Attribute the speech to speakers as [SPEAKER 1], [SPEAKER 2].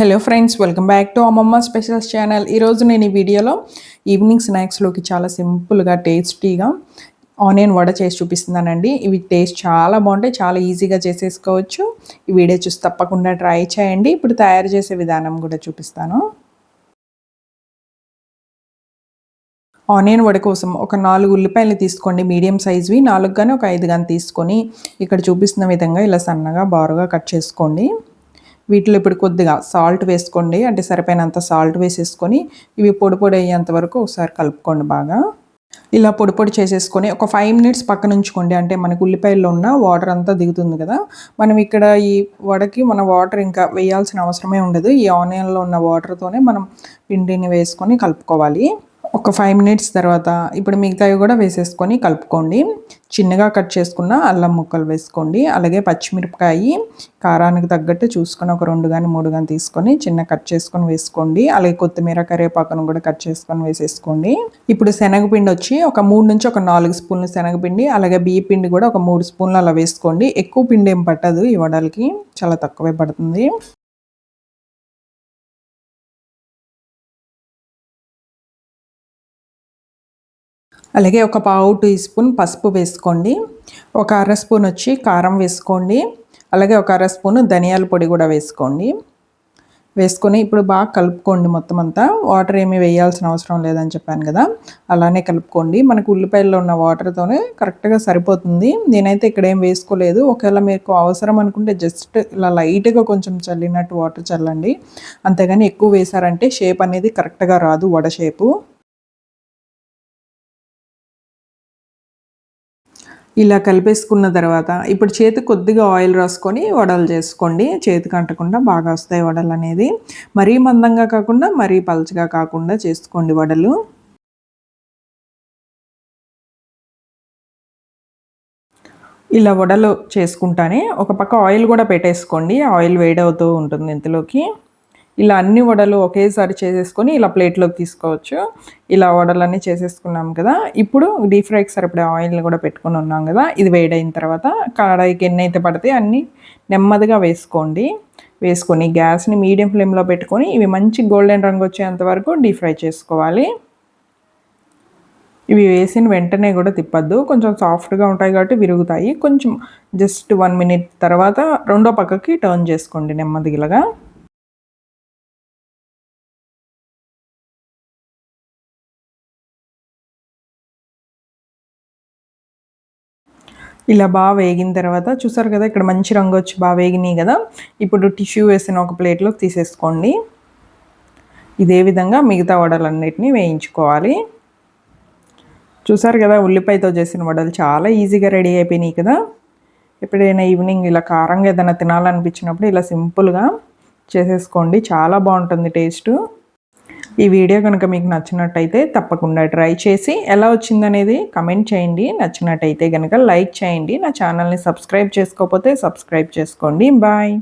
[SPEAKER 1] Hello friends welcome back to Ammamma specials channel ఈరోజు నేను ఈ వీడియోలో ఈవినింగ్ స్నాక్స్లోకి చాలా సింపుల్గా టేస్టీగా ఆనియన్ వడ చేసి చూపిస్తున్నానండి. ఇవి టేస్ట్ చాలా బాగుంటాయి చాలా ఈజీగా చేసేసుకోవచ్చు. ఈ వీడియో చూసి తప్పకుండా ట్రై చేయండి. ఇప్పుడు తయారు చేసే విధానం కూడా చూపిస్తాను. ఆనియన్ వడ కోసం ఒక నాలుగు ఉల్లిపాయలు తీసుకోండి మీడియం సైజ్వి నాలుగు కానీ ఒక ఐదు కానీ తీసుకొని ఇక్కడ చూపిస్తున్న విధంగా ఇలా సన్నగా బారుగా కట్ చేసుకోండి. వీటిలో ఇప్పుడు కొద్దిగా సాల్ట్ వేసుకోండి. అంటే సరిపోయినంత సాల్ట్ వేసేసుకొని ఇవి పొడి పొడి అయ్యేంత వరకు ఒకసారి కలుపుకోండి బాగా. ఇలా పొడి పొడి చేసేసుకొని ఒక ఫైవ్ మినిట్స్ పక్కన ఉంచుకోండి. అంటే మనకు ఉల్లిపాయల్లో ఉన్న వాటర్ అంతా దిగుతుంది కదా. మనం ఇక్కడ ఈ వడకి మన వాటర్ ఇంకా వేయాల్సిన అవసరమే ఉండదు. ఈ ఆనియన్లో ఉన్న వాటర్తోనే మనం పిండిని వేసుకొని కలుపుకోవాలి. ఒక ఫైవ్ మినిట్స్ తర్వాత ఇప్పుడు మిగతావి కూడా వేసేసుకొని కలుపుకోండి. చిన్నగా కట్ చేసుకున్న అల్లం ముక్కలు వేసుకోండి. అలాగే పచ్చిమిరపకాయ కారానికి తగ్గట్టు చూసుకొని ఒక రెండు కానీ మూడు కానీ తీసుకొని చిన్న కట్ చేసుకొని వేసుకోండి. అలాగే కొత్తిమీర కరివేపాకును కూడా కట్ చేసుకొని వేసేసుకోండి. ఇప్పుడు శనగపిండి వచ్చి ఒక మూడు నుంచి ఒక నాలుగు స్పూన్లు శనగపిండి అలాగే బియ్య పిండి కూడా ఒక మూడు స్పూన్లు అలా వేసుకోండి. ఎక్కువ పిండి ఏం పట్టదు ఈ వడలకి. చాలా తక్కువే పడుతుంది. అలాగే ఒక పావు టీ స్పూన్ పసుపు వేసుకోండి. ఒక అర స్పూన్ వచ్చి కారం వేసుకోండి. అలాగే ఒక అర స్పూన్ ధనియాల పొడి కూడా వేసుకోండి. వేసుకొని ఇప్పుడు బాగా కలుపుకోండి మొత్తం అంతా. వాటర్ ఏమీ వేయాల్సిన అవసరం లేదని చెప్పాను కదా. అలానే కలుపుకోండి. మనకు ఉల్లిపాయల్లో ఉన్న వాటర్తోనే కరెక్ట్గా సరిపోతుంది. నేనైతే ఇక్కడ ఏం వేసుకోలేదు. ఒకవేళ మీకు అవసరం అనుకుంటే జస్ట్ ఇలా లైట్గా కొంచెం చల్లినట్టు వాటర్ చల్లండి. అంతేగాని ఎక్కువ వేసారంటే షేప్ అనేది కరెక్ట్గా రాదు వడ షేపు. ఇలా కలిపేసుకున్న తర్వాత ఇప్పుడు చేతి కొద్దిగా ఆయిల్ రాసుకొని వడలు చేసుకోండి. చేతికి అంటకుండా బాగా వస్తాయి వడలు అనేది. మరీ మందంగా కాకుండా మరీ పలచగా కాకుండా చేసుకోండి వడలు. ఇలా వడలు చేసుకుంటానే ఒక పక్క ఆయిల్ కూడా పెట్టేసుకోండి. ఆయిల్ వేడవుతూ ఉంటుంది ఇంతలోకి. ఇలా అన్ని వడలు ఒకేసారి చేసేసుకొని ఇలా ప్లేట్లోకి తీసుకోవచ్చు. ఇలా వడలన్నీ చేసేసుకున్నాం కదా. ఇప్పుడు డీప్ ఫ్రైకి సరిపడే ఆయిల్ని కూడా పెట్టుకుని ఉన్నాం కదా. ఇది వేడైన తర్వాత కడాయికి ఎన్ని అయితే పడితే అన్నీ నెమ్మదిగా వేసుకోండి. వేసుకొని గ్యాస్ని మీడియం ఫ్లేమ్లో పెట్టుకొని ఇవి మంచి గోల్డెన్ రంగు వచ్చేంత వరకు డీప్ ఫ్రై చేసుకోవాలి. ఇవి వేసిన వెంటనే కూడా తిప్పద్దు. కొంచెం సాఫ్ట్గా ఉంటాయి కాబట్టి విరుగుతాయి. కొంచెం జస్ట్ వన్ మినిట్ తర్వాత రెండో పక్కకి టర్న్ చేసుకోండి నెమ్మదిగా ఇలా బాగా వేగిన తర్వాత చూసారు కదా ఇక్కడ మంచి రంగు వచ్చి బాగా వేగినాయి కదా. ఇప్పుడు టిష్యూ వేసిన ఒక ప్లేట్లో తీసేసుకోండి. ఇదే విధంగా మిగతా వడలన్నిటినీ వేయించుకోవాలి. చూసారు కదా ఉల్లిపాయతో చేసిన వడలు చాలా ఈజీగా రెడీ అయిపోయినాయి కదా. ఎప్పుడైనా ఈవినింగ్ ఇలా కారంగా ఏదైనా తినాలనిపించినప్పుడు ఇలా సింపుల్గా చేసేసుకోండి. చాలా బాగుంటుంది టేస్ట్. ఈ వీడియో కనుక మీకు నచ్చినట్టయితే తప్పకుండా ట్రై చేసి ఎలా వచ్చిందనేది కమెంట్ చేయండి. నచ్చినట్టయితే కనుక లైక్ చేయండి. నా ఛానల్ని సబ్స్క్రైబ్ చేసుకోకపోతే సబ్స్క్రైబ్ చేసుకోండి. బాయ్.